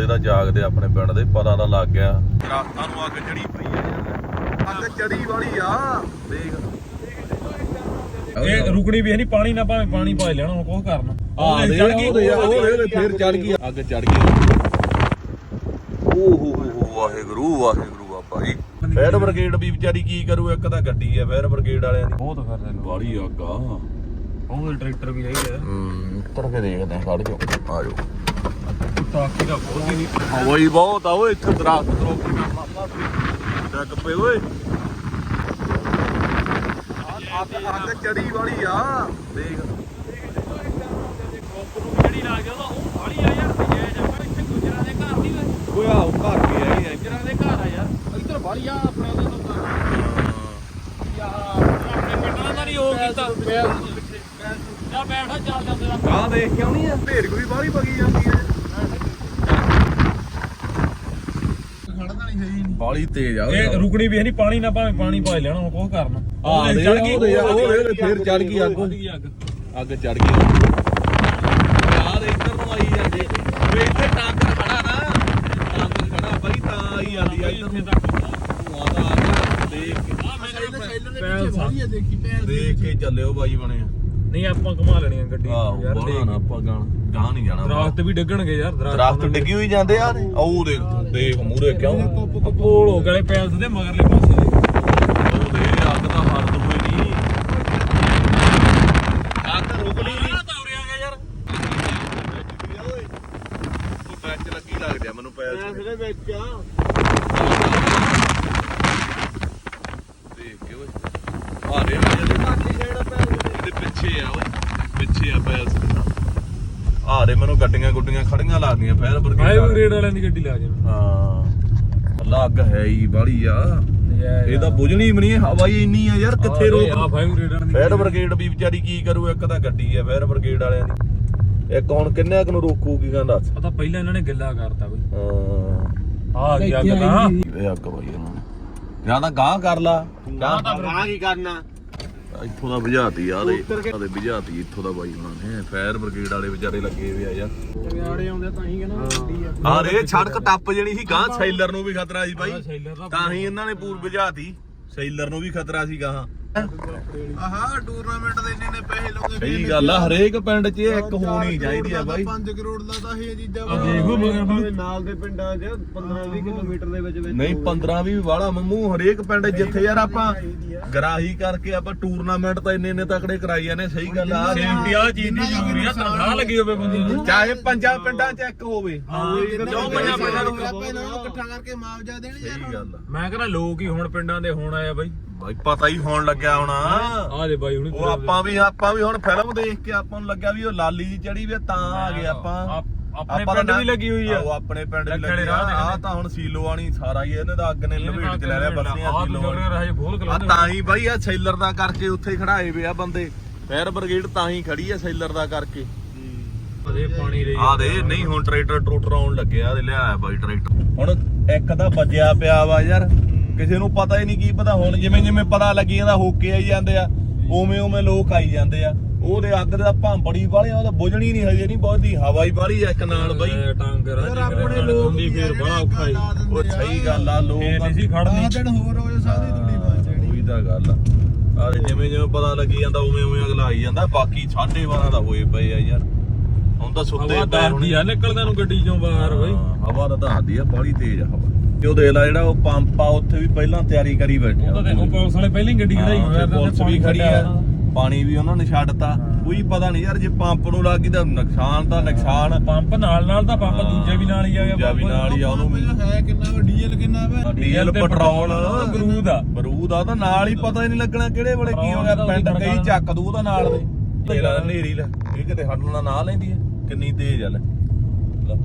ਬੰਦੇ ਤਾਂ ਜਾਗਦੇ ਆਪਣੇ ਪਿੰਡ ਦੇ ਪਤਾ ਤਾਂ ਲੱਗ ਗਿਆ। ਦਰਖਤਾਂ ਨੂੰ ਅੱਗ ਚੜੀ ਪਈ ਆ ਯਾਰ। ਅੱਗ ਚੜੀ ਵਾਲੀ ਆ। ਦੇਖ। ਇਹ ਰੁਕਣੀ ਵੀ ਹੈ ਨਹੀਂ ਪਾਣੀ ਨਾ ਭਾਵੇਂ ਪਾਣੀ ਪਾ ਲੈਣਾ ਹੁਣ ਕੁਝ ਕਰਨਾ ਆ ਦੇ ਚੜ੍ਹ ਗਈ। ਉਹ ਦੇ ਉਹ ਦੇ ਫੇਰ ਚੜ ਗਈ। ਅੱਗ ਚੜ ਗਈ। ਓ ਹੋ ਵਾਹਿਗੁਰੂ ਵਾਹਿਗੁਰੂ ਬਾਬਾ ਜੀ। ਫਾਇਰ ਬ੍ਰਿਗੇਡ ਵੀ ਵਿਚਾਰੀ ਕੀ ਕਰੂ ਇੱਕ ਤਾਂ ਗੱਡੀ ਆ ਫਾਇਰ ਬ੍ਰਿਗੇਡ ਵਾਲਿਆਂ ਦੀ। ਬਹੁਤ ਫਿਰ ਤੈਨੂੰ ਬਾੜੀ ਅੱਗ ਆ। ਉਹ ਟਰੈਕਟਰ ਵੀ ਹੈਗਾ ਹੂੰ ਉੱਤਰ ਕੇ ਦੇਖਦੇ ਆ ਖੜ ਜਾਓ। ਆ ਜਾਓ ਟਾਕੀ ਦਾ ਬਹੁਤ ਹੀ ਨਹੀਂ। ਹਵਾਈ ਬਹੁਤ ਆ ਓਏ ਇੱਥੇ ਦਰਖਤ ਦਰੋਕ ਡੱਗ ਪਏ ਓਏ। ਅੱਗ ਅੱਗ ਚੜੀ ਵਾਲੀ ਆ ਦੇਖ। ਜਿਹੜੀ ਲਾ ਗਿਆ ਉਹ ਵਾਲੀ ਆ ਯਾਰ ਆ ਪਰ ਇੱਥੇ ਗੁਜਰਾਂ ਦੇ ਘਰ ਨਹੀਂ ਓਏ ਓਏ ਆਓ ਘਰ ਕੇ ਆਈ ਗੁਜਰਾਂ ਦੇ ਘਰ ਆ ਯਾਰ। ਇੱਧਰ ਵਾਲੀ ਆ ਆਪਣੇ ਉਹਦੇ ਤੋਂ। ਯਾਰ ਆਪਣੇ ਪਿੰਡਾਂ ਦਾ ਨਹੀਂ ਉਹ ਕੀਤਾ। ਜਾ ਬੈਠਾ ਚੱਲ ਜਾਂਦੇ ਦਾ ਦੇਖ ਕੇ ਆਉਣੀ ਆ। ਕੋਈ ਬਾਹਲੀ ਜਾਂਦੀ ਆ। ਬਾਲੀ ਤੇਜ਼ ਆ ਇਹ ਰੁਕਣੀ ਵੀ ਹੈ ਨਹੀਂ ਪਾਣੀ ਨਾ ਭਾਵੇਂ ਪਾਣੀ ਪਾ ਲੈਣਾ ਹੁਣ ਕੁਝ ਕਰਨਾ। ਆ ਦੇ ਚੜ੍ਹ ਗਈ। ਉਹ ਫੇਰ ਚੜ ਗਈ ਅੱਗ। ਅੱਗ ਚੜ ਗਈ। ਯਾਰ ਇੱਧਰ ਨੂੰ ਆਈ ਜਾਂਦੇ। ਵੇ ਇੱਥੇ ਟਾਂਕਰ ਖੜਾ ਨਾ। ਟਾਂਕਰ ਖੜਾ ਬਈ ਤਾਂ ਆਈ ਜਾਂਦੀ ਆ ਇੱਧਰ ਨੂੰ। ਧੂਆਂ ਤਾਂ ਆ ਦੇਖ ਕੇ ਦੇਖ ਕੇ ਚੱਲਿਓ ਬਾਈ ਬਣਿਆ ਨਹੀਂ ਆਪਾਂ ਘੁਮਾ ਲੈਣੀ ਆ ਗੱਡੀ। ਆਹੋ ਯਾਰ ਨਾ ਆਪਾਂ ਗਾਂ ਗਾਂ ਨਹੀਂ ਜਾਣਾ ਦਰਖਤ ਵੀ ਡਿੱਗਣਗੇ ਯਾਰ ਦਰਖਤ ਡਿੱਗੀ ਹੋਈ ਜਾਂਦੇ ਆ। ਉਹ ਦੇਖ ਦੇਖ ਮੂਰੇ ਕਿਉਂ? ਕੋਲ ਹੋ ਗਲੇ ਪੈਲਸ ਦੇ ਮਗਰਲੇ ਪਾਸੇ ਦੇ ਉਹ ਦੇ ਅੱਗ ਤਾਂ ਹਰਦ ਹੋਈ ਨਹੀਂ ਅੱਗ ਰੁਕਣੀ ਨਹੀਂ ਤਾਂ ਉਰੇ ਆ ਗਿਆ ਯਾਰ ਉਹ ਵਿੱਚ ਲੱਗੀ ਲੱਗ ਜਾ ਮੈਨੂੰ ਪੈਰ ਦੇ ਵਿੱਚ ਦੇਖ ਕੇ ਓਏ ਆ ਰੇ ਇਹਦੇ ਪਿੱਛੇ ਆ ਓਏ ਪਿੱਛੇ ਆ ਪੈਲਸ ਆ ਰੇ ਮੈਨੂੰ ਗੱਡੀਆਂ ਗੁੱਡੀਆਂ ਖੜੀਆਂ ਲੱਗਦੀਆਂ ਫਾਇਰ ਹਾਈ ਬ੍ਰਿਗੇਡ ਗ੍ਰੇਡ ਵਾਲਿਆਂ ਦੀ ਗੱਡੀ ਲਾ ਜਾ ਹਾਂ ਲੱਗ ਹੈ ਹੀ ਬਾਲੀ ਆ। ਇਹ ਤਾਂ ਬੁਝਣੀ ਵੀ ਨਹੀਂ ਹਵਾ ਹੀ ਇੰਨੀ ਆ ਯਾਰ ਕਿੱਥੇ ਆ ਰੋਕ ਫਾਈਵ ਗ੍ਰੇਡ ਵਾਲਿਆਂ ਦੀ ਫਾਇਰ ਬ੍ਰਿਗੇਡ ਵੀ ਵਿਚਾਰੀ ਕੀ ਕਰੂ ਇੱਕ ਤਾਂ ਗੱਡੀ ਆ ਫਾਇਰ ਬ੍ਰਿਗੇਡ ਵਾਲਿਆਂ ਦੀ। ਇੱਕ ਹੁਣ ਕਿੰਨੇ ਕੁ ਨੂੰ ਰੋਕੂਗੀ ਕਹਿੰਦਾ? ਪਤਾ ਪਹਿਲਾਂ ਇਹਨਾਂ ਨੇ ਗੱਲਾਂ ਕਰਤਾ ਬਈ। ਹਾਂ। ਆ ਗਿਆ ਗੱਲਾਂ। ਇਹ ਅੱਗ ਬਾਈ ਇਹਨਾਂ ਨੇ। ਜਾਂ ਤਾਂ ਗਾਂ ਕਰ ਲਾ। ਜਾਂ ਗਾਂ ਕੀ ਕਰਨਾ? ਇੱਥੋਂ ਦਾ ਬੁਝਾਤੀ ਆ ਦੇ ਆਦੇ ਬੁਝਾਤੀ ਇੱਥੋਂ ਦਾ ਬਾਈ ਉਹਨਾਂ ਨੇ। ਫਾਇਰ ਬ੍ਰਿਗੇਡ ਵਾਲੇ ਵਿਚਾਰੇ ਲੱਗੇ ਹੋਏ ਆ ਯਾਰ। ਜਗਿਆੜੇ ਆਉਂਦੇ ਤਾਂ ਹੀ ਕਹਿੰਦਾ ਗੱਡੀ ਆ। ਆ ਰੇ ਸੜਕ ਟੱਪ ਜਣੀ ਸੀ ਗਾਂ ਸੈਲਰ ਨੂੰ ਵੀ ਖਤਰਾ ਸੀ ਬਾਈ। ਦਾ ਤਾਂ ਹੀ ਇਹਨਾਂ ਨੇ ਪੂਰ ਬੁਝਾਤੀ। ਸੈਲਰ ਨੂੰ ਵੀ ਖਤਰਾ ਸੀ ਗਾਂ ਆਹਾ ਟੂਰਨਾਮੈਂਟ ਦੇ ਇੰਨੇ ਨੇ ਪੈਸੇ ਲੋਗੇ ਸਹੀ ਗੱਲ ਆ ਹਰੇਕ ਪਿੰਡ 'ਚ ਇਹ ਇੱਕ ਹੋਣੀ ਚਾਹੀਦੀ ਆ ਬਾਈ 5 ਕਰੋੜ ਦਾ ਤਾਂ ਇਹ ਚੀਜ਼ਾਂ ਆ ਦੇਖੋ ਮਗਰ ਵੀ ਨਾਲ ਦੇ ਪਿੰਡਾਂ 'ਚ 15-20 ਕਿਲੋਮੀਟਰ ਦੇ ਵਿੱਚ ਵਿੱਚ ਨਹੀਂ 15 ਵੀ ਵਾਲਾ ਮੰਮੂ ਹਰੇਕ ਪਿੰਡ ਜਿੱਥੇ ਯਾਰ ਆਪਾਂ ਗਰਾਹੀ ਕਰਕੇ ਆਪਾਂ ਟੂਰਨਾਮੈਂਟ ਤਾਂ ਇੰਨੇ ਇੰਨੇ ਤਕੜੇ ਕਰਾਈ ਜਾਂਦੇ ਸਹੀ ਗੱਲ ਆ ਸੇਫਟੀ ਆ ਚੀਜ਼ ਦੀ ਜ਼ਰੂਰੀ ਆ ਤਨਖਾਹ ਲੱਗੀ ਹੋਵੇ ਬੰਦੇ ਨੂੰ ਚਾਹੇ ਪੰਜਾਂ ਪਿੰਡਾਂ 'ਚ ਇੱਕ ਹੋਵੇ ਕਿਉਂ ਪੰਜਾਂ ਪਿੰਡਾਂ ਨੂੰ ਨੂੰ ਇਕੱਠਾ ਕਰਕੇ ਮੁਆਵਜ਼ਾ ਦੇਣ ਯਾਰ ਸਹੀ ਗੱਲ ਆ ਮੈਂ ਕਹਿੰਦਾ ਲੋਕ ਹੀ ਹੁਣ ਪਿੰਡਾਂ ਦੇ ਹੋਣ ਆਇਆ ਬਾਈ ਬਾਈ ਪਤਾ ਹੀ ਹੋਣ ਲੱਗਿਆ ਹੋਣਾ। ਆ ਦੇ ਬਾਈ ਹੁਣ ਉਹ ਆਪਾਂ ਵੀ ਆਪਾਂ ਵੀ ਹੁਣ ਫਿਲਮ ਦੇਖ ਕੇ ਆਪਾਂ ਨੂੰ ਲੱਗਿਆ ਵੀ ਉਹ ਲਾਲੀ ਜੀ ਚੜੀ ਵੀ ਆ, ਤਾਂ ਆ ਗਏ ਆਪਾਂ। ਆਪਣੇ ਆਪਾਂ ਪਿੰਡ ਵੀ ਲੱਗੀ ਹੋਈ ਆ। ਆਹੋ, ਆਪਣੇ ਪਿੰਡ ਵੀ ਲੱਗੀ ਆ। ਦੇ ਆ ਤਾਂ ਹੁਣ ਸੀਲੋ ਆਣੀ ਸਾਰਾ ਹੀ ਇਹਨੇ ਤਾਂ ਅੱਗ ਨੇ ਲਪੇਟ ਚ ਲੈ ਲਿਆ ਬੱਸੀਆਂ ਆਹ ਸੀਲੋ ਛੋਟੇ ਰਾਜੇ ਫੋਲ ਆ ਤਾਂ ਹੀ ਬਾਈ ਆ ਸੈਲਰ ਦਾ ਕਰਕੇ ਉੱਥੇ ਖੜਾਏ ਵੇ ਆ ਬੰਦੇ। ਫਾਇਰ ਬ੍ਰਿਗੇਡ ਤਾਂ ਹੀ ਖੜੀ ਆ ਸੈਲਰ ਦਾ ਕਰਕੇ। ਅਦੇ ਪਾਣੀ ਰਹੀ ਆ ਦੇ ਨਹੀਂ ਹੁਣ ਟਰੈਕਟਰ ਟਰੂਟਰ ਆਉਣ ਲੱਗਿਆ ਤੇ ਲਿਆਇਆ ਬਾਈ ਟਰੈਕਟਰ। ਹੁਣ ਇੱਕ ਤਾਂ ਵੱਜਿਆ ਪਿਆ ਵਾ ਯਾਰ। ਕਿਸੇ ਨੂੰ ਪਤਾ ਹੀ ਨਹੀਂ ਕੀ ਪਤਾ ਹੁਣ ਜਿਵੇਂ ਜਿਵੇਂ ਪਤਾ ਲੱਗੀ ਜਾਂਦਾ ਹੋਕੇ ਆਈ ਜਾਂਦੇ ਆ ਉਵੇਂ ਉਵੇਂ ਲੋਕ ਆਈ ਜਾਂਦੇ ਆ। ਉਹਦੇ ਅੱਗ ਦਾ ਭਾਂਬੜੀ ਵਾਲੇ ਉਹ ਤਾਂ ਬੁਝਣੀ ਨਹੀਂ ਹਜੇ ਨਹੀਂ ਬਹੁਤੀ ਹਵਾ ਹੀ ਵਾਲੀ ਆ ਇੱਕ ਨਾਲ ਬਾਈ। ਟਾਂਗਰ ਆਪਣੇ ਲੋਕ ਹੁੰਦੀ ਫੇਰ ਬੜਾ ਔਖਾ ਹੀ। ਉਹ ਸਹੀ ਗੱਲ ਆ ਲੋਕ ਨਹੀਂ ਸੀ ਖੜਨੀ। ਦਿਨ ਹੋਰ ਹੋ ਜਾ ਸਾਰੀ ਤੂੜੀ ਬਣ ਜਾਣੀ। ਉਹੀ ਤਾਂ ਗੱਲ ਆ। ਆ ਜਿਵੇਂ ਜਿਵੇਂ ਪਤਾ ਲੱਗੀ ਜਾਂਦਾ ਉਵੇਂ ਉਵੇਂ ਅਗਲਾ ਆਈ ਜਾਂਦਾ ਬਾਕੀ 12:30 ਦਾ ਹੋਏ ਪਏ ਆ ਯਾਰ। ਹੁਣ ਤਾਂ ਸੁੱਤੇ ਹਵਾ ਪਏ ਦੱਸਦੀ ਆ ਨਿਕਲਦਾ ਨੂੰ ਗੱਡੀ ਚੋਂ ਬਾਹਰ ਬਈ। ਹਵਾ ਤਾਂ ਦੱਸਦੀ ਆ ਬਾਹਲੀ ਤੇਜ਼ ਆ ਹਵਾ। ਤੇ ਉਹ ਦੇਖ ਲੈ ਜਿਹੜਾ ਉਹ ਪੰਪ ਆ ਉੱਥੇ ਵੀ ਪਹਿਲਾਂ ਤਿਆਰੀ ਕਰੀ ਬੈਠੇ ਉਹ ਤਾਂ ਦੇਖੋ ਪੁਲਿਸ ਵਾਲੇ ਪਹਿਲਾਂ ਹੀ ਗੱਡੀ ਖੜਾਈ ਹਾਂ, ਹੋਇਆ ਪੁਲਿਸ ਵੀ ਖੜੀ ਆ ਪਾਣੀ ਵੀ ਉਹਨਾਂ ਨੇ ਛੱਡਤਾ। ਕੋਈ ਪਤਾ ਨਹੀਂ ਯਾਰ ਜੇ ਪੰਪ ਨੂੰ ਲੱਗ ਗਈ ਤਾਂ ਨੁਕਸਾਨ ਤਾਂ ਨੁਕਸਾਨ। ਪੰਪ ਨਾਲ ਨਾਲ ਤਾਂ ਪੰਪ ਦੂਜੇ ਵੀ ਨਾਲ ਹੀ ਆ ਗਿਆ ਦੂਜਾ ਵੀ ਨਾਲ ਹੀ ਆ ਉਹਨੂੰ ਹੈ ਕਿੰਨਾ ਵਾ ਡੀਜ਼ਲ ਕਿੰਨਾ ਵਾ? Diesel petrol. ਬਰੂਦ ਆ ਬਰੂਦ ਆ। ਤਾਂ ਨਾਲ ਹੀ ਪਤਾ ਹੀ ਨਹੀਂ ਲੱਗਣਾ ਕਿਹੜੇ ਵੇਲੇ ਕੀ ਹੋ ਗਿਆ ਪਿੰਡ ਕਈ ਚੱਕ ਦੂ ਉਹਦਾ ਨਾਲ ਦੇ। ਤੇਰਾ ਨੇਰੀ ਲੈ ਇਹ ਕਿਤੇ ਹੱਡਣ ਦਾ ਨਾਂ ਲੈਂਦੀ ਹੈ ਕਿੰਨੀ ਤੇਜ਼ ਆ ਲੈ। ਲੈ।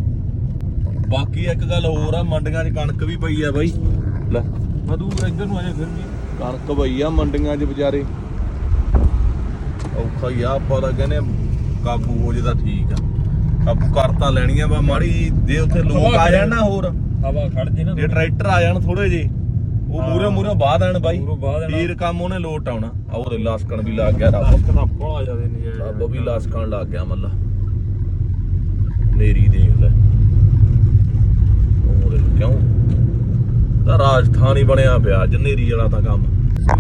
ਬਾਕੀ ਇੱਕ ਗੱਲ ਹੋਰ ਆ ਮੰਡੀਆਂ 'ਚ ਕਣਕ ਵੀ ਪਈ ਆ ਬਾਈ। ਲੈ ਮਧੂ ਇੱਧਰ ਨੂੰ ਆ ਜਾ ਫਿਰ ਵੀ। ਕਣਕ ਪਈ ਆ ਮੰਡੀਆਂ 'ਚ ਵਿਚਾਰੇ। ਔਖਾ ਹੀ ਆ ਆਪਾਂ ਤਾਂ ਕਹਿੰਦੇ ਕਾਬੂ ਹੋ ਜੇ ਤਾਂ ਠੀਕ ਆ। ਕਾਬੂ ਕਰ ਤਾਂ ਲੈਣੀਆਂ ਵਾ ਮਾੜੀ ਜੇ ਉੱਥੇ ਲੋਕ ਆ ਜਾਣ ਨਾ ਹੋਰ। ਹਵਾ ਖੜ ਜੇ ਨਾ। ਜੇ ਟਰੈਕਟਰ ਆ ਜਾਣ ਥੋੜੇ ਜੇ ਉਹ ਮੂਰੇ ਮੂਰੇ ਬਾਹ ਦੇਣ ਬਾਈ। ਵੀਰ ਕੰਮ ਉਹਨੇ ਲੋਟ ਆਉਣਾ। ਆ ਉਹਦੇ ਲਾਸਕਣ ਵੀ ਲੱਗ ਗਿਆ ਰੱਬ। ਕਿੰਨਾ ਬੜਾ ਜ਼ਿਆਦਾ ਨਹੀਂ ਰੱਬ ਵੀ ਲਾਸਕਣ ਲੱਗ ਗਿਆ ਮੱਲਾ। ਨੇਰੀ ਦੇਖ ਲੈ। ਰਾਜਸਥਾਨ ਹੀ ਬਣਿਆ ਪਿਆ ਜਨੇਰੀ ਵਾਲਾ ਤਾਂ ਕੰਮ।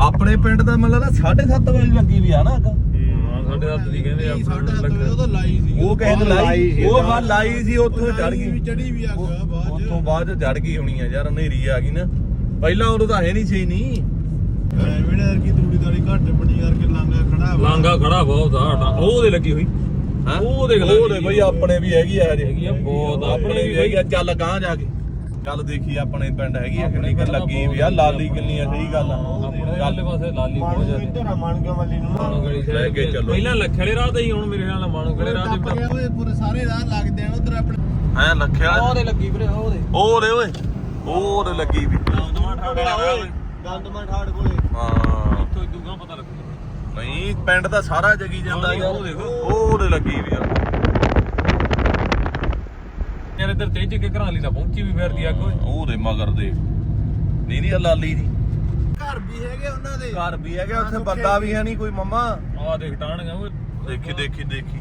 ਆਪਣੇ ਪਿੰਡ ਦਾ ਮਤਲਬ ਨਾ 7:30 ਵਜੇ ਲੱਗੀ ਵੀ ਆ ਨਾ ਅੱਗ ਹਾਂ ਸਾਡੇ ਹੱਥ ਦੀ ਕਹਿੰਦੇ ਵਿੱਚ ਉਹ ਤਾਂ ਲਾਈ ਸੀ। ਉਹ ਕਹਿੰਦੇ ਲਾਈ ਉਹ ਬਾਅਦ ਲਾਈ ਸੀ ਉੱਥੋਂ ਚੜ ਗਈ। ਚੜੀ ਵੀ ਆ ਗਿਆ ਬਾਅਦ ਉੱਥੋਂ ਬਾਅਦ ਚੜ ਗਈ ਹੋਣੀ ਆ ਯਾਰ ਹਨੇਰੀ ਆ ਗਈ ਨਾ। ਪਹਿਲਾਂ ਉਦੋਂ ਤਾਂ ਹੈ ਨਹੀਂ ਸੀ ਨਹੀਂ ਐਵੇਂ ਕੀ ਤੂੜੀ ਦਾੜੀ ਘੱਟ ਬਣੀ ਕਰਕੇ ਲਾਂਗਾ ਖੜਾ ਵਾ। ਲਾਂਗਾ ਖੜਾ ਬਹੁਤ ਆ ਉਹਦੇ ਲੱਗੀ ਹੋਈ। ਹੈਂ? ਉਹ ਦੇਖ ਲੈ ਉਹ ਦੇ ਬਈ ਆਪਣੇ ਵੀ ਹੈਗੀ ਆ ਹੈਗੀ ਆ, ਬਹੁਤ ਆ, ਆਪਣੇ ਵੀ ਹੈਗੀ ਆ। ਚੱਲ ਗਾਂ ਜਾ ਕੇ। ਚੱਲ ਦੇਖੀ ਆਪਣੇ ਪਿੰਡ ਹੈਗੀ ਆ ਕਿੰਨੀ ਕੁ ਲੱਗੀ ਵੀ ਆ ਲਾਲੀ ਕਿੰਨੀ ਆ ਸਹੀ ਗੱਲ ਆ। ਆਪਣੇ ਵਾਲੇ ਪਾਸੇ ਲਾਲੀ ਬਹੁਤ ਜ਼ਿਆਦਾ। ਇੱਧਰ ਮਾਨ ਕੇ ਮੱਲੀ ਨੂੰ? ਗਲੀ side ਲੈ ਕੇ ਚੱਲੋ। ਪਹਿਲਾਂ ਲੱਖੜੇ ਰਾਹ ਤੇ ਹੀ ਹੁਣ ਮੇਰੇ ਨਾਲ ਮਾਣੋ ਗਲੇ ਰਾਹ ਟੱਪ ਤੇ ਗਿਆ ਓਏ ਪੂਰੇ ਸਾਰੇ ਰਾਹ ਲੱਗਦੇ ਆ ਉਧਰ ਆਪਣੇ ਹੈ ਲੱਖਿਆ? ਉਹਦੇ ਲੱਗੀ ਵੀਰੇ ਉਹਦੇ। ਉਹ ਦੇ ਓਏ ਉਹ ਦੇ ਲੱਗੀ ਵੀ। ਗੰਦਮਾ ਠਾੜ ਕੋਲੇ। ਹਾਂ। ਇੱਥੋਂ ਇਦੂਗਾ ਪਤਾ ਲੱਗੂ ਨਹੀਂ ਪਿੰਡ ਦਾ ਸਾਰਾ ਜਗੀ ਜਾਂਦਾ ਹਾਂ, ਯਾਰ। ਉਹ ਦੇਖੋ। ਉਹ ਦੇ ਲੱਗੀ ਵੀ ਆ। ਇੱਧਰ ਤੇਜ ਕੇ ਘਰਾਂ ਲਈ ਤਾਂ ਪਹੁੰਚੀ ਵੀ ਫਿਰਦੀ ਅੱਗ ਓਏ। ਉਹ ਦੇ ਮਗਰ ਦੇ। ਨਹੀਂ ਨਹੀਂ ਲਾਲੀ ਦੀ। ਘਰ ਵੀ ਹੈਗੇ ਉਹਨਾਂ ਦੇ। ਘਰ ਵੀ ਹੈਗਾ ਉੱਥੇ ਬੰਦਾ ਵੀ ਹੈ ਨਹੀਂ ਕੋਈ ਮੰਮਾ। ਆਹ ਦੇਖ ਟਾਣਗਾ ਓਏ। ਦੇਖੀ ਦੇਖੀ ਦੇਖੀ।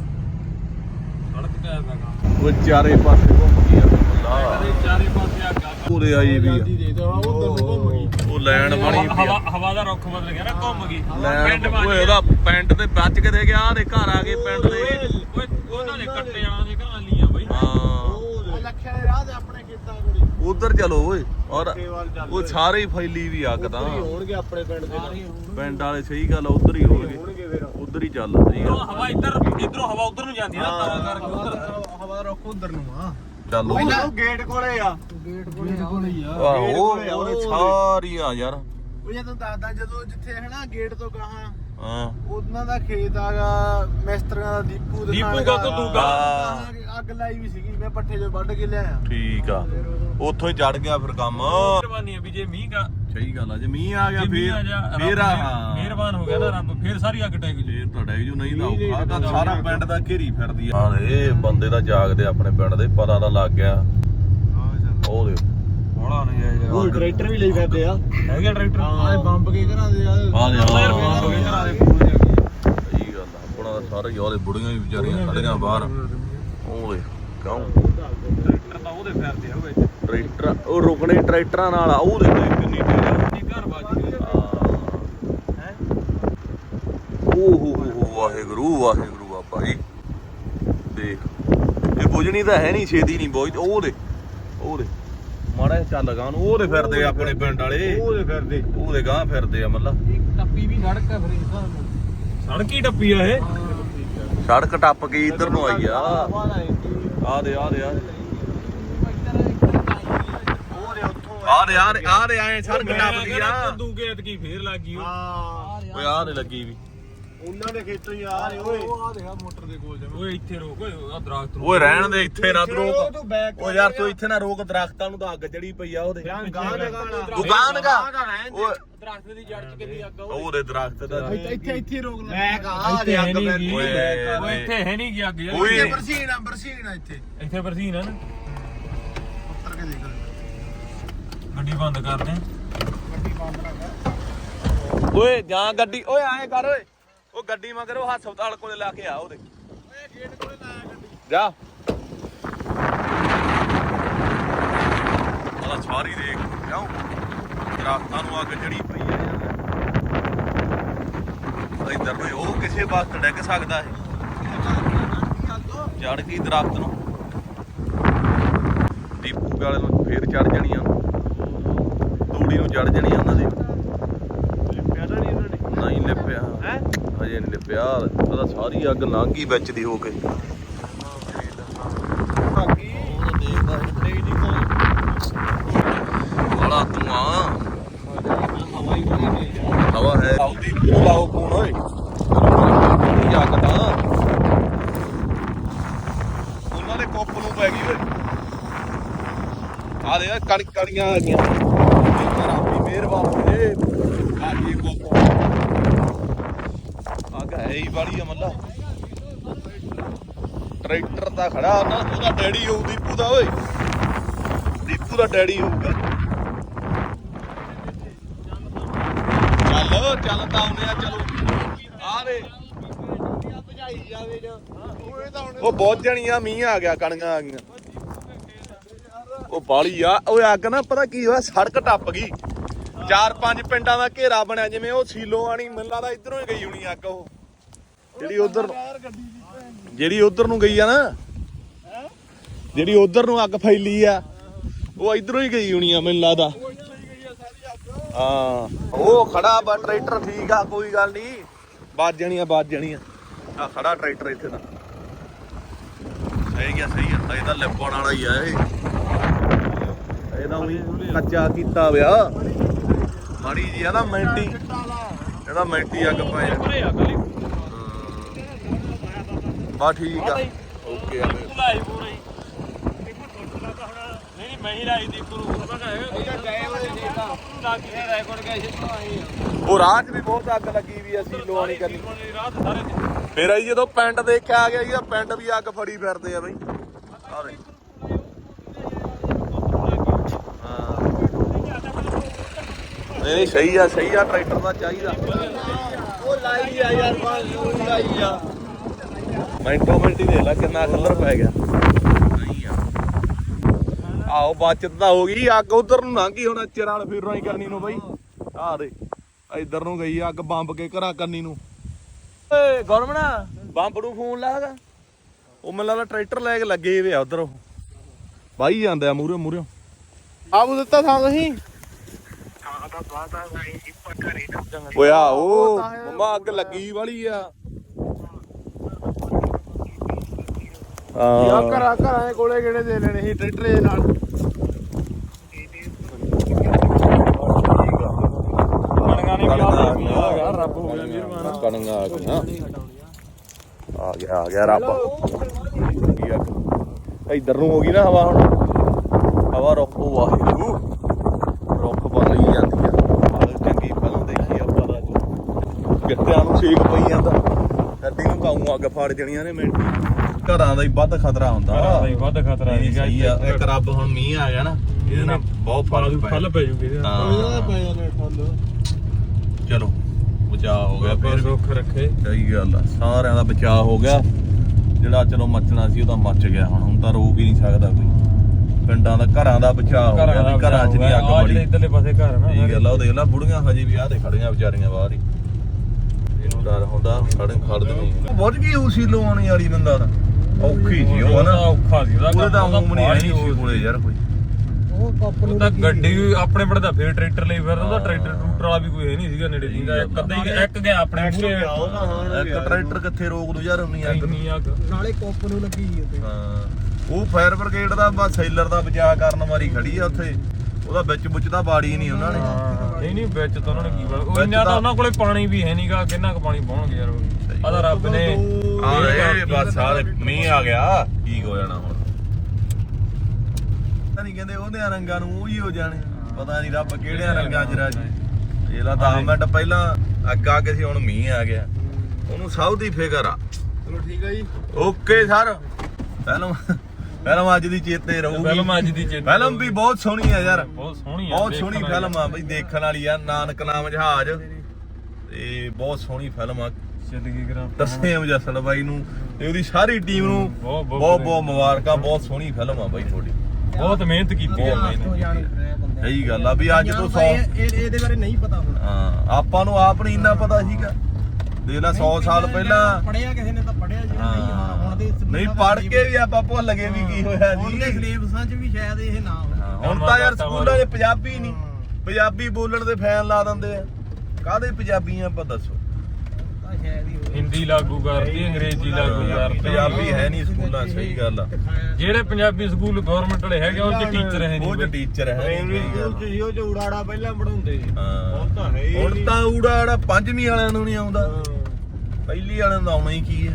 ਸੜਕ ਤੇ ਆਇਆ ਉਹ ਚਾਰੇ ਪਾਸੇ ਘੁੰਮ ਗਈ ਆ ਅੱਲਾ ਕਦੇ ਚਾਰੇ ਪਾਸੇ ਅੱਗ ਆ ਪੂਰੇ ਆਈ ਵੀ ਆ। ਉਹ ਲੈਣ ਬਣੀ ਪਈ ਹਵਾ ਆ। ਹਵਾ ਦਾ ਰੁੱਖ ਬਦਲ ਗਿਆ ਨਾ ਘੁੰਮ ਗਈ। ਲੈਣ ਪਿੰਡ ਓਏ। ਉਹਦਾ ਪੈਂਟ ਤੇ ਬਚ ਕੇ ਦੇ ਗਿਆ ਦੇ ਘਰ ਆ ਗਏ ਪਿੰਡ ਦੇ। ਓਏ ਉਹਨਾਂ ਦੇ ਕੱਟੇ ਜਾਣਾ ਦੇ ਘਰਾਂ ਲੀਆਂ ਬਈ। ਹਾਂ ਲੱਖਿਆ ਦੇ ਰਾਹ ਤੇ ਆਪਣੇ ਖੇਤਾਂ ਕੋਲੇ ਉਧਰ ਚਲੋ ਓਏ ਔਰ ਉਹ ਸਾਰੇ ਹੀ ਫੈਲੀ ਵੀ ਅੱਗ ਤਾਂ। ਹੋਣਗੇ ਆਪਣੇ ਪਿੰਡ ਦੇ ਪਿੰਡ ਵਾਲੇ ਸਹੀ ਗੱਲ ਆ ਉਧਰ ਹੀ ਹੋਣਗੇ। ਹੋਣਗੇ ਫਿਰ। ਉਧਰ ਹੀ ਚੱਲ ਸਹੀ ਗੱਲ। ਹਵਾ ਇੱਧਰ ਇਧਰੋਂ ਹਵਾ ਉਧਰ ਨੂੰ ਜਾਂਦੀ ਆ ਨਾ ਤਾਂ ਕਰਕੇ ਉਧਰ। ਹਵਾ ਰੁੱਖ ਉਧਰ ਨੂੰ ਆ। ਚੱਲ ਉਹ ਗੇਟ ਕੋਲੇ ਆ। ਗੇਟ ਕੋਲੇ ਹੀ ਆ। ਆਹੋ ਉਹ ਸਾਰੀਆਂ ਯਾਰ। ਉਹ ਜਦੋਂ ਦੱਸਦਾ ਜਦੋਂ ਜਿੱਥੇ ਹੈ ਨਾ ਗੇਟ ਤੋਂ ਗਾਹਾਂ ਹਾਂ। ਉਹਨਾਂ ਦਾ ਖੇਤ ਆਗਾ ਮਿਸਤਰੀਆਂ ਦਾ ਦੀਪੂ ਦੀਪੂ ਕਾਕੂ ਦੂਗਾ। ਅੱਗ ਲਾਈ ਵੀ ਸੀਗੀ ਮੈਂ ਪੱਠੇ ਜੋ ਵੱਢ ਕੇ ਲਿਆਇਆ। ਠੀਕ ਆ। ਉੱਥੋਂ ਹੀ ਚੜ ਗਿਆ ਫਿਰ ਕੰਮ। ਮਿਹਰਬਾਨੀ ਆ ਵੀ ਜੇ ਮੀਂਹ ਕਾ ਸਹੀ ਗੱਲ ਆ ਜੇ ਮੀਂਹ ਆ ਗਿਆ ਜੇ ਮੀਂਹ ਆ ਫੇਰ ਜਾ ਰੱਬ ਫੇਰ ਆ ਮਿਹਰਬਾਨ ਹੋ ਗਿਆ ਨਾ ਰੱਬ ਫੇਰ ਸਾਰੀ ਅੱਗ ਟੈਗ ਜੀ। ਫੇਰ ਤਾਂ ਡੈਗ ਜੂ ਨਹੀਂ ਤਾਂ ਔਖਾ ਤਾਂ ਸਾਰਾ ਪਿੰਡ ਦਾ ਘੇਰੀ ਫਿਰਦੀ ਆ। ਹਾਂ ਇਹ ਬੰਦੇ ਦਾ ਜਾਗਦੇ ਆਪਣੇ ਪਿੰਡ ਦੇ ਪਤਾ ਤਾਂ ਲੱਗ ਗਿਆ। ਉਹ ਦੇ ਬੜਾ ਨਹੀਂ ਉਹ ਟਰੈਕਟਰ ਵੀ ਲਈ ਫਿਰਦੇ ਆ। ਹੈਗਾ ਟਰੈਕਟਰ? ਹਾਂ ਬੰਬ ਕੇ ਘਰਾਂ ਦੇ ਆ ਆ ਦੇ ਯਾਰ ਆ ਬੰਦ ਹੋ ਗਏ ਘਰਾਂ ਦੇ ਫੋਨ ਜਾ ਕੇ ਸਹੀ ਗੱਲ ਆ ਆਪਣਾ ਤਾਂ ਸਾਰੇ ਹੀ ਉਹਦੇ ਬੁੜੀਆਂ ਵੀ ਵਿਚਾਰੀਆਂ ਖੜੀਆਂ ਬਾਹਰ। ਉਹ ਦੇ ਕਿਉਂ? ਟਰੈਕਟਰ ਤਾਂ ਉਹਦੇ ਫਿਰਦੇ ਆ ਵਿੱਚ। ਟਰੈਕਟਰ ਉਹ ਰੁਕਣੇ ਟਰੈਕਟਰਾਂ ਨਾਲ ਆ ਉਹ ਦੇ ਕਿੰਨੀ ਇਹ ਘਰ ਹੈ ਓ ਹੋ ਹੋ। ਹੋ ਵਾਹਿਗੁਰੂ ਵਾਹਿਗੁਰੂ ਆ ਭਾਈ ਦੇਖ ਇਹ ਬੁਝਣੀ ਤਾਂ ਹੈ ਨਹੀਂ ਛੇਦੀ ਨਹੀਂ ਬੋਝ ਉਹ ਦੇ ਉਹ ਦੇ। ਮਾੜਾ ਜਿਹਾ ਚੱਲ ਗਾ ਨੂੰ ਉਹ ਦੇ ਫਿਰਦੇ ਆਪਣੇ ਪਿੰਡ ਵਾਲੇ। ਉਹਦੇ ਫਿਰਦੇ। ਉਹ ਦੇ ਗਾਂ ਫਿਰਦੇ ਆ ਮੱਲਾ। ਇੱਕ ਟੱਪੀ ਵੀ ਸੜਕ ਆ ਫਿਰ ਇਸ ਸੜਕ ਹੀ ਟੱਪੀ ਆ ਇਹ। ਸੜਕ ਟੱਪ ਕੇ ਇੱਧਰ ਨੂੰ ਆਈ ਆ। ਆ ਦੇ ਆ ਦੇ ਆ ਆ ਦੇ ਆ ਦੇ ਆ ਦੇ ਆਏ ਸੜਕ ਟੱਪ ਗਈ ਆ। ਦੂਗੇ ਐਤਕੀ ਫੇਰ ਲੱਗ ਓਏ ਆ ਦੇ ਲੱਗੀ ਵੀ। ਉਹਨਾਂ ਦੇ ਖੇਤੋਂ ਹੀ ਆ ਰਹੇ ਓਏ। ਉਹ ਆ ਦੇਖਾ ਮੋਟਰ ਦੇ ਕੋਲ ਜਮਾ ਓਏ ਇੱਥੇ ਰੋਕ ਓਏ ਆ ਦਰਖਤ ਨੂੰ ਓਏ ਰਹਿਣ ਦੇ ਇੱਥੇ ਨਾ ਤੂੰ ਰੋਕ। ਤੂੰ back ਓ ਯਾਰ ਤੂੰ ਇੱਥੇ ਨਾ ਰੋਕ ਦਰਖਤਾਂ ਨੂੰ ਤਾਂ ਅੱਗ ਚੜੀ ਪਈ ਆ ਉਹਦੇ ਗਾਂ ਜਗਾਣਾ ਦੁਕਾਨ ਦਾ। ਓਏ। ਦਰਖਤ ਦੀ ਜੜ ਚ ਕਿੰਨੀ ਅੱਗ ਆ ਉਹਦੇ ਦਰਖਤ ਦਾ ਇੱਥੇ ਇੱਥੇ ਰੋਕ ਲੈ। ਮੈਂ ਕਹਾ ਇੱਥੇ ਹੈ ਨਹੀਂ ਗੀ। ਓਏ, ਓਏ ਨਹੀਂ। ਇੱਥੇ ਹੈ ਨਹੀਂ ਗੀ ਅੱਗ ਯਾਰ। ਓਏ। ਇੱਥੇ ਬਰਸੀਨ ਆ ਬਰਸੀਨ ਆ ਇੱਥੇ। ਇੱਥੇ ਬਰਸੀਨ ਆ ਨਾ। ਉੱਤਰ ਕੇ ਦੇਖ ਗੱਡੀ ਬੰਦ ਕਰ ਦੇ। ਓਏ ਜਾਂ ਗੱਡੀ ਓਏ ਆਏ ਕਰ ਓਏ। ਉਹ ਗੱਡੀ ਮਗਰ ਉਹ ਹਸਪਤਾਲ ਕੋਲੇ ਲਾ ਕੇ ਆ ਉਹਦੇ। ਓਏ ਗੇਟ ਕੋਲੇ ਲਾਇਆ ਗੱਡੀ। ਜਾ। ਆਲਾ ਸਾਰੀ ਦੇਖ ਕਿਉਂ ਦਰਖਤਾਂ ਨੂੰ ਅੱਗ ਜੜੀ ਪਈ ਆ। ਯਾਰ ਇਧਰ ਨੂੰ ਉਹ ਕਿਸੇ ਵਕਤ ਡਿੱਗ ਸਕਦਾ ਹੈ ਚੜ ਗਈ ਦਰਖਤ ਨੂੰ। ਦੀਪੂ ਵਾਲੇ ਨੂੰ ਫੇਰ ਚੜ ਜਾਣੀਆਂ ਤੂੜੀ ਨੂੰ ਚੜ ਜਾਣੀਆਂ ਉਹਨਾਂ ਦੀ ਪਿਆਦਾ ਨਹੀਂ ਉਹਨਾਂ ਨੇ ਨਹੀਂ ਲਿਪਿਆ ਹੈ? ਹਜੇ ਨਹੀਂ ਲਿਪਿਆ ਉਹਦਾ ਸਾਰੀ ਅੱਗ ਲੰਘੀ ਵਿੱਚ ਦੀ ਹੋ ਕੇ। ਬਾਕੀ ਦੇਖਦਾ ਨਹੀਂ ਨਹੀਂ ਬੜਾ ਧੂਆਂ ਹਵਾ ਹੀ ਬਣੀ ਨਹੀਂ ਹਵਾ ਹੈ। ਆਉਦੀ ਪੂਲਾਓ ਕੋਣ ਓਏ। ਕੀ ਅੱਗ ਤਾਂ। ਉਹਨਾਂ ਦੇ ਕੁੱਪ ਨੂੰ ਪੈ ਗਈ ਓਏ। ਆ ਦੇ ਕਣ ਕਣੀਆਂ ਆ ਗਈਆਂ। ਰੱਬੀ ਮਿਹਰਬਾਨ ਹੋਵੇ ਆ ਜੀ ਕੁੱਪ। ਅੱਗ ਵਾਲੀ ਆ ਮੱਲਾ। ਟਰੈਕਟਰ ਤਾਂ ਖੜਾ, ਨਾ ਉਹਦਾ ਡੈਡੀ ਹੋਊ, ਦੀਪੂ ਦਾ ਓਏ। ਦੀਪੂ ਦਾ ਡੈਡੀ ਹੋਊਗਾ। ਚੱਲ ਚੱਲ ਤਾਂ ਆਉਂਦੇ ਆ, ਚਲੋ। ਆ ਦੇ ਉਹ ਬਹੁਤ ਜਣੀਆਂ ਮੀਂਹ ਆ ਗਿਆ ਕਣੀਆਂ ਆ ਗਈਆਂ। ਉਹ ਬਾਲੀ ਆ। ਓਏ ਅੱਗ ਨਾ, ਪਤਾ ਕੀ ਹੋਇਆ, ਸੜਕ ਟੱਪ ਗਈ। ਚਾਰ ਪੰਜ ਪਿੰਡਾਂ ਦਾ ਘੇਰਾ ਬਣਿਆ, ਜਿਵੇਂ ਉਹ ਸੀਲੋ ਆਣੀ ਮੈਨੂੰ ਲੱਗਦਾ ਇਧਰੋਂ ਹੀ ਗਈ ਹੋਣੀ ਅੱਗ ਉਹ। ਜਿਹੜੀ ਉਧਰ ਜਿਹੜੀ ਉਧਰ ਨੂੰ ਗਈ ਆ ਨਾ, ਜਿਹੜੀ ਉਧਰ ਨੂੰ ਅੱਗ ਫੈਲੀ ਆ, ਉਹ ਇਧਰੋਂ ਹੀ ਗਈ ਹੋਣੀ ਆ, ਮੈਨੂੰ ਲੱਗਦਾ। ਹਾਂ, ਉਹ ਖੜਾ ਬਾ ਟਰੈਕਟਰ ਠੀਕ ਆ, ਕੋਈ ਗੱਲ ਨਹੀਂ ਵੱਜ ਜਾਣੀ ਆ, ਵੱਜ ਜਾਣੀ ਆ। ਆ ਖੜਾ ਟਰੈਕਟਰ ਇੱਥੇ ਦਾ। ਸਹੀ ਆ ਸਹੀ ਆ ਇਹਦਾ ਲਿਪਣ ਵਾਲਾ ਹੀ ਆ ਇਹ। ਇਹਦਾ ਵੀ ਕੱਚਾ ਕੀਤਾ ਵਿਆ ਮਾੜੀ ਜੀ ਆ ਨਾ ਮੈਂਟੀ। ਇਹਦਾ ਮੈਂਟੀ ਅੱਗ ਪਾਇਆ ਬਾ ਠੀਕ ਆ। ਓਕੇ ਆ ਫਿਰ। ਲਾਈ ਪੂਰਾ। ਹੀ ਨਹੀਂ ਨਹੀਂ ਮੈਂ ਹੀ ਲਾਈ ਦੀ ਗੁਰੂ ਉਹਦਾ ਕਹੇ ਲੱਗ ਗਿਆ। ਰੈਕੋਰਡ ਗਏ ਸੀ ਤੋਂ ਆਈ ਉਹ ਰਾਹ 'ਚ ਵੀ ਬਹੁਤ ਅੱਗ ਲੱਗੀ ਵੀ ਅਸੀਂ ਲੋਣੀ ਕਰਨੀ। ਰਾਤ ਸਾਰੇ ਦਿਨ। ਫਿਰ ਆਈ ਜਦੋਂ ਪਿੰਡ ਦੇਖਿਆ ਆ ਗਿਆ ਜੀ ਪਿੰਡ ਵੀ ਅੱਗ ਫੜੀ ਫਿਰਦੇ ਆ ਬਈ। ਆ ਦੇ ਹਾਂ। ਨਹੀਂ ਨਹੀਂ ਸਹੀ ਆ ਸਹੀ ਆ ਟਰੈਕਟਰ ਦਾ ਚਾਹੀਦਾ। ਉਹ ਲਾਈ ਆ ਯਾਰ ਬਾਸ ਲਾਈ ਆ। ਮਿੰਟੋ ਮਿੰਟੀ ਦੇ ਲਾ ਕਿੰਨਾ ਕਲਰ ਪੈ ਗਿਆ। ਆਓ ਬਚਤ ਤਾਂ ਹੋ ਗਈ ਅੱਗ ਉਧਰ ਨੂੰ ਲੰਘੀ ਹੁਣ ਚਿਰਾਲ ਫਿਰੋਂ ਹੀ ਕਰਨੀ ਨੂੰ ਬਈ। ਆ ਦੇ ਇਧਰ ਨੂੰ ਗਈ ਅੱਗ ਬੰਬ ਕੇ ਘਰਾਂ ਕੰਨੀ ਨੂੰ। ਓਏ ਗੌਰਮਣਾ ਬੰਬ ਨੂੰ ਫੋਨ ਲਾਗਾ ਉਹ ਮੈਨੂੰ ਲੱਗਦਾ ਟਰੈਕਟਰ ਲੈ ਕੇ ਲੱਗੇ ਵੇ ਆ ਉਧਰ ਉਹ। ਬਾਈ ਜਾਂਦੇ ਆ ਮੂਰੇ ਮੂਰੇ ਆਪ ਦਿੱਤਾ ਥਾਂ ਤੁਸੀਂ? ਓਏ ਆ ਉਹ ਮਮਾ ਅੱਗ ਲੱਗੀ ਵਾਲੀ ਆ। ਆ ਘਰਾਂ ਘਰਾਂ ਦੇ ਕੋਲੇ ਕਿਹੜੇ ਦੇ ਲੈਣੇ ਸੀ? ਟਰੈਕਟਰ ਦੇ ਨਾਲ। ਕਣਕਾਂ ਨੇ ਵੀ ਆ ਗਿਆ ਹੈਗਾ ਰੱਬ ਹੋ ਗਿਆ ਮਿਹਰਬਾਨ ਕਣੀਆਂ ਆ ਗਈਆਂ। ਆ ਗਿਆ ਆ ਗਿਆ ਰੱਬ। ਕੀ ਆ? ਇਧਰ ਨੂੰ ਹੋ ਗਈ ਨਾ ਹਵਾ ਹੁਣ। ਹਵਾ ਰੋਕੋ ਵਾਹਿਗੁਰੂ ਰੁੱਖ ਬਦਲੀ ਜਾਂਦੀ ਆ। ਆਹ ਚੰਗੀ ਫਿਲਮ ਦੇਖੀ ਆ ਪਤਾ ਚ ਗੱਟਿਆਂ ਨੂੰ ਛੇਕ ਪਈ ਜਾਂਦਾ। ਗੱਡੀ ਨੂੰ ਕਾਉਂ ਅੱਗ ਫੜ ਜਣੀਆਂ ਨੇ ਮਿੰਟ। ਘਰਾਂ ਦਾ ਹੀ ਵੱਧ ਖਤਰਾ ਹੁੰਦਾ। ਘਰਾਂ ਦਾ ਹੀ ਵੱਧ ਖਤਰਾ ਨਹੀਂ ਸੀਗਾ ਸਹੀ ਆ ਇੱਕ ਰੱਬ ਹੁਣ ਮੀਂਹ ਆ ਗਿਆ ਨਾ ਇਹਦੇ ਨਾਲ ਬਹੁਤ ਫ਼ਰਕ ਪੈ ਫਲ ਪੈ ਜੂਗੇ ਇਹਦੇ ਨਾਲ। ਹਾਂ। ਪੈ ਜਾਣੇ ਠੱਲ ਚਲੋ ਬਚਾਅ ਹੋ ਗਿਆ ਬਾਬਾ ਫਿਰ ਵੀ। ਸੁੱਖ ਰੱਖੇ। ਸਹੀ ਗੱਲ ਆ ਸਾਰਿਆਂ ਦਾ ਬਚਾਅ ਹੋ ਗਿਆ। ਜਿਹੜਾ ਚਲੋ ਮੱਚਣਾ ਸੀ ਉਹ ਤਾਂ ਮੱਚ ਗਿਆ ਹੁਣ ਹੁਣ ਤਾਂ ਰੋਕ ਹੀ ਨਹੀਂ ਸਕਦਾ ਕੋਈ। ਪਿੰਡਾਂ ਦਾ ਘਰਾਂ ਦਾ ਬਚਾਅ ਹੋ ਗਿਆ ਵੀ ਘਰਾਂ 'ਚ ਨਹੀਂ ਅੱਗ ਆਹ ਜਿਹੜੇ ਬੜੀ ਇਧਰਲੇ ਪਾਸੇ ਘਰ ਨਾ ਸਹੀ ਗੱਲ ਆ ਉਹ ਦੇਖ ਲੈ ਬੁੜੀਆਂ ਹਜੇ ਵੀ ਆਹ ਤੇ ਖੜੀਆਂ ਵਿਚਾਰੀਆਂ ਬਾਹਰ ਹੀ। ਇਹਨੂੰ ਡਰ ਹੁੰਦਾ ਖੜਨ ਖੜਦੇ ਨਹੀਂ। ਬੁੱਝ ਗਈ ਉਹ ਸੀ ਲੋਣੀ ਵਾਲੀ ਬੰਦਾ ਦਾ ਔਖੀ ਸੀ ਉਹ ਹਨਾ ਔਖਾ ਸੀ ਉਹਦਾ ਉਹਦੇ ਤਾਂ ਕੰਮ, ਉਮ ਨਹੀਂ ਆਈ ਸੀ ਕੋਲੇ ਯਾਰ ਕੋਈ। ਉਹ ਕੱਪ ਉਹ ਤਾਂ ਗੱਡੀ ਆਪਣੇ ਬੜੇ ਦਾ ਫੇਰ ਟਰੈਕਟਰ ਲਈ ਫਿਰਦਾ ਉਹਦਾ ਟਰੈਕਟਰ ਟਰੂਟਰ ਵਾਲਾ ਵੀ ਕੋਈ ਹੈ ਨਹੀਂ ਸੀਗਾ ਨੇੜੇ ਜਿੰਦਾ ਇੱਕ ਅੱਧਾ ਹੀ ਇੱਕ ਗਿਆ ਆਪਣੇ ਪੂਰੇ ਇੱਕ ਟਰੈਕਟਰ ਕਿੱਥੇ ਰੋਕ ਦੂ ਯਾਰ ਉਨੀ ਅੱਗ ਨੂੰ। ਨਾਲੇ ਕੱਪ ਨੂੰ ਲੱਗੀ ਉੱਤੇ ਹਾਂ। ਉਹ ਫਾਇਰ ਬ੍ਰਿਗੇਡ ਦਾ ਬਸ ਸੈਲਰ ਦਾ ਬਚਾਅ ਕਰਨ ਵਾਲੀ ਖੜੀ ਆ ਉੱਥੇ। ਉਹਦਾ ਵਿੱਚ ਬੁੱਚ ਤਾਂ ਬਾੜੀ ਨਹੀਂ ਉਹਨਾਂ ਨੇ। ਨਹੀਂ ਨਹੀਂ ਵਿੱਚ ਤਾਂ ਉਹਨਾਂ ਨੇ ਕੀ ਬੜਾ ਉਹ ਵਿੱਚ ਇੰਨਾ ਤਾਂ ਤਾਂ- ਉਹਨਾਂ ਕੋਲੇ ਪਾਣੀ ਵੀ ਹੈ ਨਹੀਂਗਾ ਕਿੰਨਾ ਕੁ ਪਾਣੀ ਪਾਉਣਗੇ ਯਾਰ ਉਹ। ਆਦਾ ਰੱਬ ਨੇ। ਆ ਇਹ ਬਸ ਆ ਮੀਂਹ ਆ ਗਿਆ। ਠੀਕ ਹੋ ਜਾਣਾ ਹੁਣ? ਤਾਂ ਨਹੀਂ ਕਹਿੰਦੇ ਉਹਦੇ ਰੰਗਾਂ ਨੂੰ ਉਹੀ ਹੋ ਜਾਣੇ। ਪਤਾ ਨਹੀਂ ਰੱਬ ਕਿਹੜਿਆਂ ਰੰਗਾਂ 'ਚ ਰਾਜੀ। ਇਹਦਾ 10 ਮਿੰਟ ਪਹਿਲਾਂ ਅੱਗ ਆ ਕੇ ਸੀ ਹੁਣ ਮੀਂਹ ਆ ਗਿਆ। ਉਹਨੂੰ ਸਭ ਦੀ ਫਿਕਰ ਆ। ਚਲੋ ਠੀਕ ਹੈ ਜੀ। Okay sir. ਫਿਲਮ ਫਿਲਮ ਅੱਜ ਦੀ ਚੇਤੇ ਰਹੂਗੀ। ਫਿਲਮ ਅੱਜ ਦੀ ਚੇਤੇ ਫਿਲਮ ਵੀ ਬਹੁਤ ਸੋਹਣੀ ਆ ਯਾਰ। ਬਹੁਤ ਸੋਹਣੀ ਆ ਬਹੁਤ ਸੋਹਣੀ ਫਿਲਮ ਆ ਬਈ ਦੇਖਣ ਵਾਲੀ ਆ। ਨਾਨਕ ਨਾਮ ਜਹਾਜ਼। ਤੇ ਬਹੁਤ ਸੋਹਣੀ ਫਿਲਮ ਆ। ਜ਼ਿੰਦਗੀ ਕਰਾਂ ਤਰਸੇਮ ਜਸਲ ਬਾਈ ਨੂੰ ਤੇ ਉਹਦੀ ਸਾਰੀ ਟੀਮ ਨੂੰ ਬਹੁਤ- ਬਹੁਤ ਬਹੁਤ ਮੁਬਾਰਕਾਂ ਬਹੁਤ ਸੋਹਣੀ ਫਿਲਮ ਆ ਬਾਈ ਤੁਹਾਡੀ। ਬਹੁਤ ਮਿਹਨਤ ਕੀਤੀ ਹੈ ਸਹੀ ਗੱਲ ਆ ਵੀ ਅੱਜ ਤੋਂ 100 ਇਹਦੇ ਬਾਰੇ ਨਹੀਂ ਪਤਾ ਹੁਣ। ਹਾਂ ਆਪਾਂ ਨੂੰ ਆਪ ਨਹੀਂ ਇੰਨਾ ਪਤਾ ਸੀਗਾ। ਦੇਖ ਲੈ 100 ਸਾਲ ਪਹਿਲਾਂ ਪੜਿਆ ਕਿਸੇ ਨੇ ਤਾਂ ਪੜਿਆ ਜੀ ਨਹੀਂ ਹੁਣ ਹੁਣ ਦੇ ਨਹੀਂ ਪੜ ਕੇ ਵੀ ਆਪਾਂ ਭੁੱਲ ਗਏ ਵੀ ਕੀ ਹੋਇਆ ਜੀ। ਸਿਲੇਬਸਾਂ 'ਚ ਵੀ ਸ਼ਾਇਦ ਇਹ ਨਾ ਹੋਵੇ। ਹਾਂ, ਹੁਣ ਤਾਂ ਯਾਰ ਸਕੂਲਾਂ 'ਚ ਪੰਜਾਬੀ ਨਹੀਂ। ਪੰਜਾਬੀ ਬੋਲਣ ਦੇ ਫੈਨ ਲਾ ਦਿੰਦੇ ਆ। ਕਾਹਦੇ ਪੰਜਾਬੀ ਆ ਆਪਾਂ ਦੱਸੋ? ਹਿੰਦੀ ਲਾਗੂ ਕਰਤੀ ਅੰਗਰੇਜ਼ੀ ਲਾਗੂ ਕਰਤੀ ਪੰਜਾਬੀ ਹੈ ਨਹੀਂ ਸਕੂਲਾਂ 'ਚ, ਸਹੀ ਗੱਲ ਆ। ਜਿਹੜੇ ਪੰਜਾਬੀ ਸਕੂਲ ਗਵਰਨਮੈਂਟ ਵਾਲੇ ਹੈਗੇ ਉਹ ਚ ਟੀਚਰ ਹੈ ਉਹ ਨਹੀਂ ਚ ਟੀਚਰ ਹੈ ਪ੍ਰਾਇਮਰੀ ਸਕੂਲ 'ਚ ਉਹ ਜੋ ਉੜਾੜਾ ਪਹਿਲਾਂ ਪੜਾਉਂਦੇ ਸੀ। ਹਾਂ। ਹੁਣ ਤਾਂ ਹੈ ਹੀ ਹੁਣ। ਤਾਂ ਜਿਹੜਾ ਪੰਜਵੀਂ ਵਾਲਿਆਂ ਨੂੰ ਨਹੀਂ ਆਉਂਦਾ। ਪਹਿਲੀ ਵਾਲਿਆਂ ਨੂੰ ਤਾਂ ਆਉਣਾ ਹੀ ਕੀ ਹੈ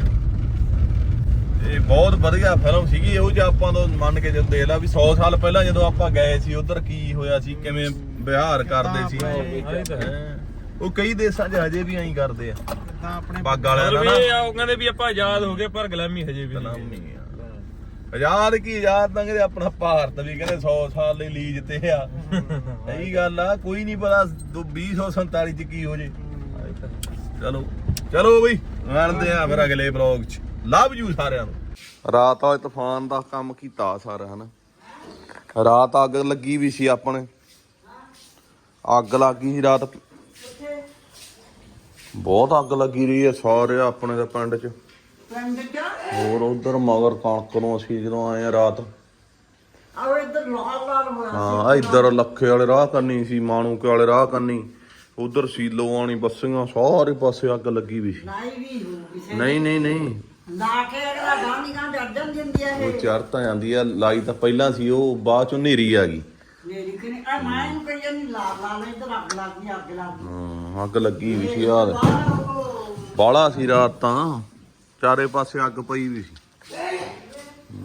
ਇਹ ਬਹੁਤ ਵਧੀਆ ਫਿਲਮ ਸੀਗੀ ਉਹ ਚ ਆਪਾਂ ਤੋਂ ਮੰਨ ਕੇ ਜਦੋਂ ਦੇਖ ਲਾ ਵੀ 100 ਸਾਲ ਪਹਿਲਾਂ ਜਦੋਂ ਆਪਾਂ ਗਏ ਸੀ ਉਧਰ ਕੀ ਹੋਇਆ ਸੀ ਕਿਵੇਂ ਵਿਹਾਰ ਕਰਦੇ ਸੀ। ਉਹ ਕਈ ਦੇਸ਼ਾਂ 'ਚ ਹਜੇ ਵੀ ਐਂ ਕਰਦੇ ਆ। ਤਾਂ ਆਪਣੇ ਪੱਗ ਵਾਲਿਆਂ ਦਾ ਨਾ ਇਹ ਆ ਉਹ ਕਹਿੰਦੇ ਵੀ ਆਪਾਂ ਆਜ਼ਾਦ ਹੋ ਗਏ ਪਰ ਗੁਲਾਮੀ ਹਜੇ ਵੀ ਗੁਲਾਮ ਨਹੀਂ ਨਹੀਂ ਆ। ਆਜ਼ਾਦ ਕੀ ਆਜ਼ਾਦ ਤਾਂ ਕਹਿੰਦੇ ਆਪਣਾ ਭਾਰਤ ਵੀ ਕਹਿੰਦੇ 100 ਸਾਲ ਲਈ ਲੀਜ ਤੇ ਆ। ਸਹੀ ਗੱਲ ਆ ਕੋਈ ਨਹੀਂ ਪਤਾ 2047 ਚ ਕੀ ਹੋ ਜੇ। ਚਲੋ ਚਲੋ ਬਈ ਮਿਲਦੇ ਆ ਫਿਰ ਅਗਲੇ ਬਲੌਗ ਚ। ਲਵ ਯੂ ਸਾਰਿਆਂ ਨੂੰ। ਰਾਤ ਆ ਤੂਫਾਨ ਦਾ ਕੰਮ ਕੀਤਾ ਸਾਰਾ ਹਨਾ। ਰਾਤ ਅੱਗ ਲੱਗੀ ਵੀ ਸੀ ਆਪਣੇ। ਅੱਗ ਲੱਗੀ ਸੀ ਰਾਤ। ਬਹੁਤ ਅੱਗ ਲੱਗੀ ਰਹੀ ਹੈ ਸਾਰੇ ਆਪਣੇ ਦੇ ਪਿੰਡ 'ਚ। ਪਿੰਡ ਚ? ਹੋਰ ਉਧਰ ਮਗਰ ਕਣਕ ਨੂੰ ਅਸੀਂ ਜਦੋਂ ਆਏ ਆ ਰਾਤ। ਆਹ ਇੱਧਰ ਲਾਲ ਲਾਲ ਹੋਇਆ ਹਾਂ ਇੱਧਰ ਲੱਖੇ ਵਾਲੇ ਰਾਹ ਕੰਨੀ ਸੀ ਮਾਣੂਕੇ ਵਾਲੇ ਰਾਹ ਕੰਨੀ ਉਧਰ ਸੀਲੋ ਆਣੀ ਬੱਸੀਆਂ ਸਾਰੇ ਪਾਸੇ ਅੱਗ ਲੱਗੀ ਵੀ ਸੀ। ਲਾਈ ਵੀ ਨਹੀਂ ਨਹੀਂ ਨਹੀਂ। ਲਾ ਕੇ ਅਗਲਾ ਗਾਂਧੀ ਗਾਂ ਡੱਡਣ ਦਿੰਦੀ ਆ ਉਹ ਇਹ ਚੜ ਤਾਂ ਜਾਂਦੀ ਆ ਲਾਈ ਤਾਂ ਪਹਿਲਾਂ ਸੀ ਉਹ ਬਾਅਦ ਚੋਂ ਨੇਰੀ ਆ ਗਈ। ਮੇਰੀ ਕਿਨੇ ਆ ਮੈਂ ਨੂੰ ਕਹੀ ਜਾਂਦੀ ਲਾਲ ਲਾਲ ਇੱਧਰ ਅੱਗ ਲੱਗ ਗਈ ਅੱਗ ਲੱਗ। ਗਈ ਹਾਂ ਅੱਗ ਲੱਗੀ ਵੀ ਸੀ ਯਾਰ। ਬਾਲਾ ਸੀ ਰਾਤ ਤਾਂ। ਚਾਰੇ ਪਾਸੇ ਅੱਗ ਪਈ ਵੀ ਸੀ।